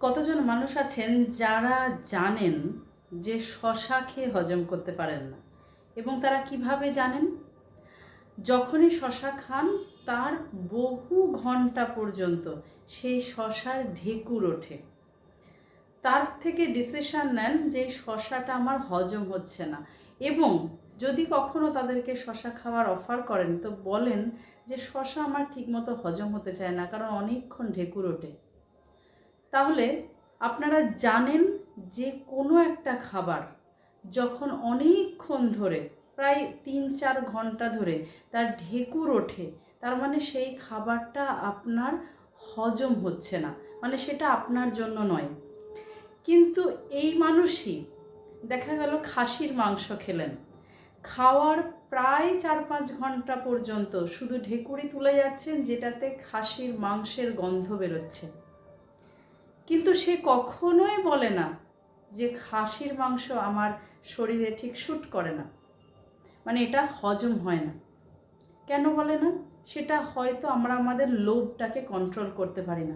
কতজন মানুষ আছেন যারা জানেন যে শশা খেয়ে হজম করতে পারেন না? এবং তারা কীভাবে জানেন? যখনই শশা খান, তার বহু ঘণ্টা পর্যন্ত সেই শশার ঢেকুর ওঠে। তার থেকে ডিসিশন নেন যে শশাটা আমার হজম হচ্ছে না। এবং যদি কখনো তাদেরকে শশা খাওয়ার অফার করেন, তো বলেন যে শশা আমার ঠিকমতো হজম হতে চায় না, কারণ অনেকক্ষণ ঢেকুর ওঠে। তাহলে আপনারা জানেন যে কোনো একটা খাবার যখন অনেকক্ষণ ধরে, প্রায় তিন চার ঘণ্টা ধরে তার ঢেকুর ওঠে, তার মানে সেই খাবারটা আপনার হজম হচ্ছে না মানে সেটা আপনার জন্য নয়। কিন্তু এই মানুষই, দেখা গেল খাসির মাংস খেলেন, খাওয়ার প্রায় চার পাঁচ ঘণ্টা পর্যন্ত শুধু ঢেকুরি তুলে যাচ্ছেন যেটাতে খাসির মাংসের গন্ধ বেরোচ্ছে। কিন্তু সে কখনোই বলে না যে খাসির মাংস আমার শরীরে ঠিক শ্যুট করে না। মানে এটা হজম হয় না। কেন বলে না? সেটা হয়তো আমরা আমাদের লোভটাকে কন্ট্রোল করতে পারি না।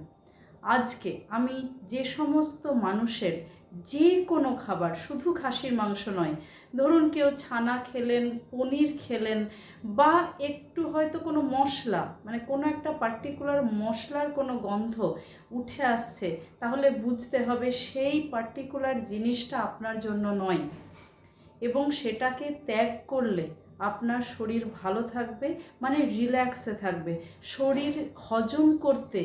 আজকে আমি যে সমস্ত মানুষের যে কোনো খাবার, শুধু খাসির মাংস নয়, ধরুন কেউ ছানা খেলেন, পনির খেলেন, বা একটু হয়তো কোনো মশলা মানে কোনো একটা পার্টিকুলার মশলার কোনো গন্ধ উঠে আসছে, তাহলে বুঝতে হবে সেই পার্টিকুলার জিনিসটা আপনার জন্য নয়। এবং সেটাকে ত্যাগ করলে আপনার শরীর ভালো থাকবে মানে রিল্যাক্সে থাকবে। শরীর হজম করতে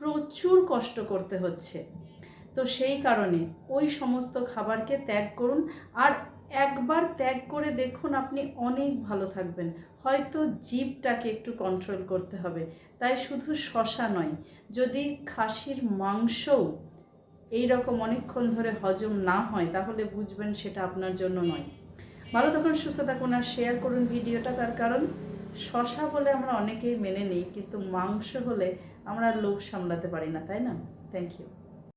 প্রচুর কষ্ট করতে হচ্ছে। তো সেই কারণে ওই সমস্ত খাবারকে ত্যাগ করুন আর একবার ত্যাগ করে দেখুন আপনি অনেক ভালো থাকবেন। হয়তো জীবটাকে একটু কন্ট্রোল করতে হবে। তাই শুধু শশা নয়, যদি খাসির মাংসও এই রকম অনেকক্ষণ ধরে হজম না হয়, তাহলে বুঝবেন সেটা আপনার জন্য নয়। ভালো থাকুন, সুস্থ থাকুন আর শেয়ার করুন ভিডিওটা, তার কারণ শশা বলে আমরা অনেকেই মেনে নিই, কিন্তু মাংস হলে আমরা লোভ সামলাতে পারি না, তাই না? Thank you